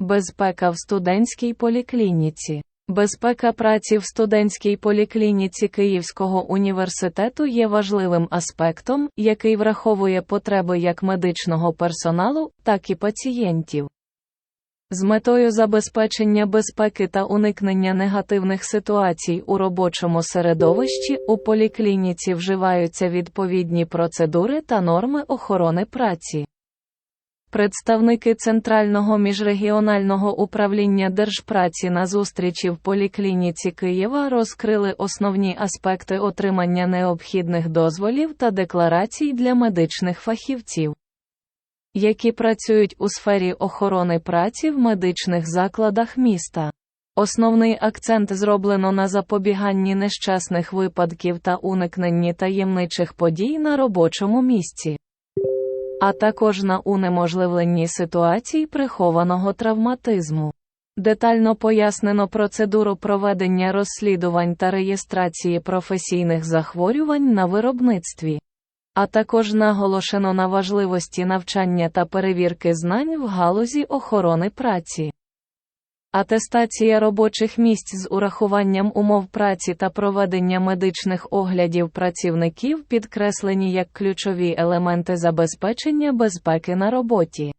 Безпека в студентській поліклініці. Безпека праці в студентській поліклініці Київського університету є важливим аспектом, який враховує потреби як медичного персоналу, так і пацієнтів. З метою забезпечення безпеки та уникнення негативних ситуацій у робочому середовищі у поліклініці вживаються відповідні процедури та норми охорони праці. Представники Центрального міжрегіонального управління держпраці на зустрічі в поліклініці Києва розкрили основні аспекти отримання необхідних дозволів та декларацій для медичних фахівців, які працюють у сфері охорони праці в медичних закладах міста. Основний акцент зроблено на запобіганні нещасних випадків та уникненні таємничих подій на робочому місці а також на унеможливленні ситуацій прихованого травматизму. Детально пояснено процедуру проведення розслідувань та реєстрації професійних захворювань на виробництві, а також наголошено на важливості навчання та перевірки знань в галузі охорони праці. Атестація робочих місць з урахуванням умов праці та проведення медичних оглядів працівників підкреслені як ключові елементи забезпечення безпеки на роботі.